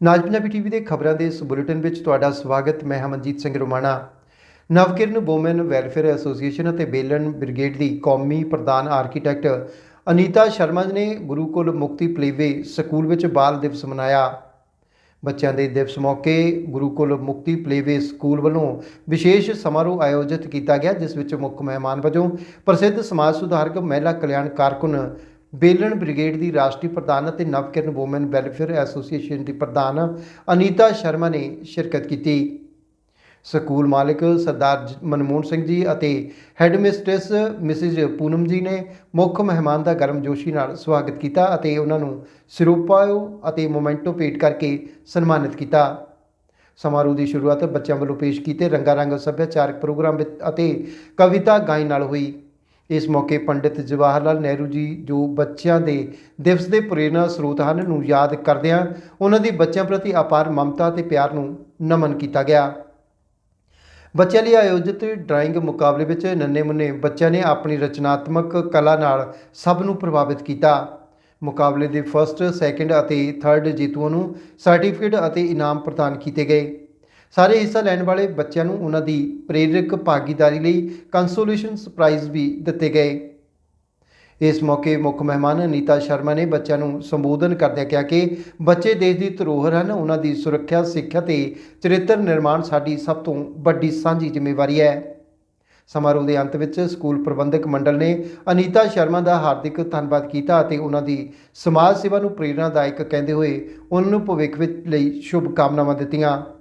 ਨਾਜ Punjabi TV ਦੇ ਖਬਰਾਂ ਦੇ ਇਸ ਬੁਲੇਟਿਨ ਵਿੱਚ ਤੁਹਾਡਾ ਸਵਾਗਤ, ਮੈਂ Hamanjeet Singh Romana. Navkiran woman welfare association ਅਤੇ ਬੇਲਨ ਬ੍ਰਿਗੇਡ ਦੀ ਕੌਮੀ ਪ੍ਰਧਾਨ ਆਰਕੀਟੈਕਟ ਅਨੀਤਾ ਸ਼ਰਮਾ ਜੀ ਨੇ ਗੁਰੂਕੁਲ ਮੁਕਤੀ ਪਲੇਵੇ ਸਕੂਲ ਵਿੱਚ ਬਾਲ ਦਿਵਸ ਮਨਾਇਆ। ਬੱਚਿਆਂ ਦੇ ਦਿਵਸ ਮੌਕੇ ਗੁਰੂਕੁਲ ਮੁਕਤੀ ਪਲੇਵੇ ਸਕੂਲ ਵੱਲੋਂ ਵਿਸ਼ੇਸ਼ ਸਮਾਰੋਹ ਆਯੋਜਿਤ ਕੀਤਾ ਗਿਆ, ਜਿਸ ਵਿੱਚ ਮੁੱਖ ਮਹਿਮਾਨ ਵਜੋਂ ਪ੍ਰਸਿੱਧ ਸਮਾਜ ਸੁਧਾਰਕ ਮਹਿਲਾ ਕਲਿਆਣ ਕਾਰਕੁਨ ਬੇਲਣ ਬ੍ਰਿਗੇਡ ਦੀ ਰਾਸ਼ਟਰੀ ਪ੍ਰਧਾਨ ਅਤੇ ਨਵਕਿਰਨ ਵੂਮਨ ਵੈਲਫੇਅਰ ਐਸੋਸੀਏਸ਼ਨ ਦੀ ਪ੍ਰਧਾਨ ਅਨੀਤਾ ਸ਼ਰਮਾ ਨੇ ਸ਼ਿਰਕਤ ਕੀਤੀ। ਸਕੂਲ ਮਾਲਕ ਸਰਦਾਰ ਮਨਮੋਹਨ ਸਿੰਘ ਜੀ ਅਤੇ head mistress Mrs Poonam ji ਨੇ ਮੁੱਖ ਮਹਿਮਾਨ ਦਾ ਗਰਮਜੋਸ਼ੀ ਨਾਲ ਸਵਾਗਤ ਕੀਤਾ ਅਤੇ ਉਹਨਾਂ ਨੂੰ ਸਿਰੋਪਾਓ ਅਤੇ ਮੋਮੈਂਟੋ ਭੇਟ ਕਰਕੇ ਸਨਮਾਨਿਤ ਕੀਤਾ। ਸਮਾਰੋਹ ਦੀ ਸ਼ੁਰੂਆਤ ਬੱਚਿਆਂ ਵੱਲੋਂ ਪੇਸ਼ ਕੀਤੇ ਰੰਗਾ ਰੰਗ ਸੱਭਿਆਚਾਰਕ ਪ੍ਰੋਗਰਾਮ ਵਿੱਚ ਅਤੇ ਕਵਿਤਾ ਗਾਇਨ ਨਾਲ ਹੋਈ। ਇਸ ਮੌਕੇ ਪੰਡਿਤ ਜਵਾਹਰ ਲਾਲ ਨਹਿਰੂ ਜੀ ਜੋ ਬੱਚਿਆਂ ਦੇ ਦਿਵਸ ਦੇ ਪ੍ਰੇਰਣਾ ਸਰੋਤ ਹਨ ਨੂੰ ਯਾਦ ਕਰਦਿਆਂ ਉਹਨਾਂ ਦੀ ਬੱਚਿਆਂ ਪ੍ਰਤੀ ਅਪਾਰ ਮਮਤਾ ਤੇ ਪਿਆਰ ਨੂੰ ਨਮਨ ਕੀਤਾ ਗਿਆ। ਬੱਚਿਆਂ ਲਈ ਆਯੋਜਿਤ ਡਰਾਇੰਗ ਮੁਕਾਬਲੇ ਵਿੱਚ ਨੰਨੇ ਮੁੰਨੇ ਬੱਚਿਆਂ ਨੇ ਆਪਣੀ ਰਚਨਾਤਮਕ ਕਲਾ ਨਾਲ ਸਭ ਨੂੰ ਪ੍ਰਭਾਵਿਤ ਕੀਤਾ। ਮੁਕਾਬਲੇ ਦੇ ਫਸਟ ਸੈਕੰਡ ਅਤੇ ਥਰਡ ਜੇਤੂਆਂ ਨੂੰ ਸਰਟੀਫਿਕੇਟ ਅਤੇ ਇਨਾਮ ਪ੍ਰਦਾਨ ਕੀਤੇ ਗਏ। ਸਾਰੇ ਹਿੱਸਾ ਲੈਣ ਵਾਲੇ ਬੱਚਿਆਂ ਨੂੰ ਉਹਨਾਂ ਦੀ ਪ੍ਰੇਰਕ ਭਾਗੀਦਾਰੀ ਲਈ ਕੰਸੋਲੇਸ਼ਨ ਪ੍ਰਾਈਜ਼ ਵੀ ਦਿੱਤੇ ਗਏ। ਇਸ ਮੌਕੇ ਮੁੱਖ ਮਹਿਮਾਨ ਅਨੀਤਾ ਸ਼ਰਮਾ ਨੇ ਬੱਚਿਆਂ ਨੂੰ ਸੰਬੋਧਨ ਕਰਦਿਆਂ ਕਿਹਾ ਕਿ ਬੱਚੇ ਦੇਸ਼ ਦੀ ਧਰੋਹਰ ਹਨ, ਉਹਨਾਂ ਦੀ ਸੁਰੱਖਿਆ, ਸਿੱਖਿਆ ਤੇ ਚਰਿੱਤਰ ਨਿਰਮਾਣ ਸਾਡੀ ਸਭ ਤੋਂ ਵੱਡੀ ਸਾਂਝੀ ਜ਼ਿੰਮੇਵਾਰੀ ਹੈ। ਸਮਾਰੋਹ ਦੇ ਅੰਤ ਵਿੱਚ ਸਕੂਲ ਪ੍ਰਬੰਧਕ ਮੰਡਲ ਨੇ ਅਨੀਤਾ ਸ਼ਰਮਾ ਦਾ ਹਾਰਦਿਕ ਧੰਨਵਾਦ ਕੀਤਾ ਅਤੇ ਉਹਨਾਂ ਦੀ ਸਮਾਜ ਸੇਵਾ ਨੂੰ ਪ੍ਰੇਰਣਾਦਾਇਕ ਕਹਿੰਦੇ ਹੋਏ ਉਹਨਾਂ ਨੂੰ ਭਵਿੱਖ ਵਿੱਚ ਲਈ ਸ਼ੁਭ ਕਾਮਨਾਵਾਂ ਦਿੱਤੀਆਂ।